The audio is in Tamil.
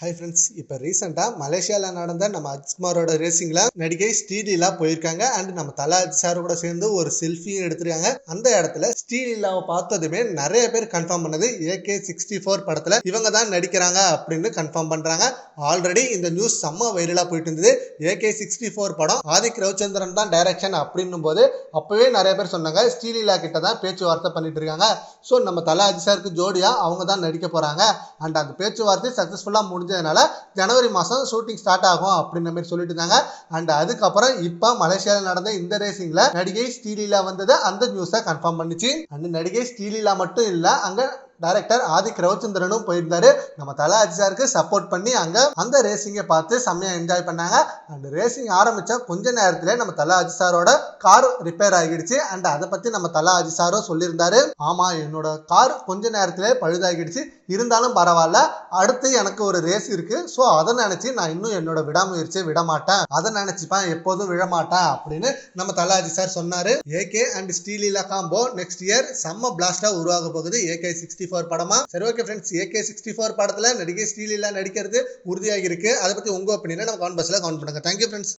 ஹை ஃப்ரெண்ட்ஸ் இப்போ ரீசெண்டாக மலேசியாவில் நடந்த நம்ம அஜ்குமாரோட ரேசிங்கில் நடிகை ஸ்ரீலீலா போயிருக்காங்க. அண்ட் நம்ம தலா சார் கூட சேர்ந்து ஒரு செல்ஃபியும் எடுத்திருக்காங்க. அந்த இடத்துல ஸ்ரீலீலாவை பார்த்ததுமே நிறைய பேர் கன்ஃபார்ம் பண்ணது. ஏகே சிக்ஸ்டி ஃபோர் படத்தில் இவங்க தான் நடிக்கிறாங்க அப்படின்னு கன்ஃபார்ம் பண்ணுறாங்க ஆல்ரெடி இந்த நியூஸ் செம்ம வைரலாக போயிட்டு இருந்தது. ஏகே சிக்ஸ்டி ஃபோர் படம் ஆதிக் ரவிச்சந்திரன் தான் டைரக்ஷன் அப்படின்னும் போது அப்போவே நிறைய பேர் சொன்னாங்க ஸ்ரீலீலா கிட்ட தான் பேச்சுவார்த்தை பண்ணிட்டு இருக்காங்க. ஸோ நம்ம தலா சாருக்கு ஜோடியாக அவங்க தான் நடிக்க போகிறாங்க அண்ட் அந்த பேச்சுவார்த்தை சக்ஸஸ்ஃபுல்லாக முடிஞ்சதுனால ஜனவரி மாதம் ஷூட்டிங் ஸ்டார்ட் ஆகும் அப்படின்ற மாதிரி சொல்லிட்டு இருந்தாங்க. அண்ட் அதுக்கப்புறம் இப்போ மலேசியாவில் நடந்த இந்த ரேசிங்கில் நடிகை ஸ்ரீலீலா வந்தது அந்த நியூஸை கன்ஃபார்ம் பண்ணிச்சு. அண்ட் நடிகை ஸ்ரீலீலா மட்டும் இல்லை அங்கே டைரக்டர் ஆதிக் ரவிச்சந்திரனும் போயிருந்தாரு. நம்ம தலா அஜிசாருக்கு சப்போர்ட் பண்ணி அங்க அந்த ரேசிங்கை பார்த்து செம்மையா என்ஜாய் பண்ணாங்க. அண்ட் ரேசிங் ஆரம்பிச்ச கொஞ்ச நேரத்தில் நம்ம தலா அஜிசாரோட கார் ரிப்பேர் ஆகிடுச்சு. அண்ட் அதை பத்தி நம்ம தலா அஜிசாரும் சொல்லியிருந்தாரு. ஆமா என்னோட கார் கொஞ்ச நேரத்திலே பழுதாகிடுச்சு. இருந்தாலும் பரவாயில்ல. அடுத்து எனக்கு ஒரு ரேஸ் இருக்கு. ஸோ அதை நினைச்சு நான் இன்னும் என்னோட விடாமுயற்சியை விடமாட்டேன். அதை நினைச்சுப்பேன் எப்போதும் விழமாட்டேன் அப்படின்னு நம்ம தலாஜி சார் சொன்னாரு. AK and Sreeleela combo next year செம்ம பிளாஸ்டா உருவாக போகுது. ஏகே சிக்ஸ்டி சிக்ஸ்டி ஃபோர் படமா? சரி okay friends AK sixty four படத்தில் நடிகை ஸ்ரீலீலா நடிக்கிறது உறுதியாகி இருக்கு அதை பற்றி உங்க ஒப்பீனியனை நம்ம கவுண்ட் பஸ்ல கவுண்ட் பண்ணுங்க. Thank you friends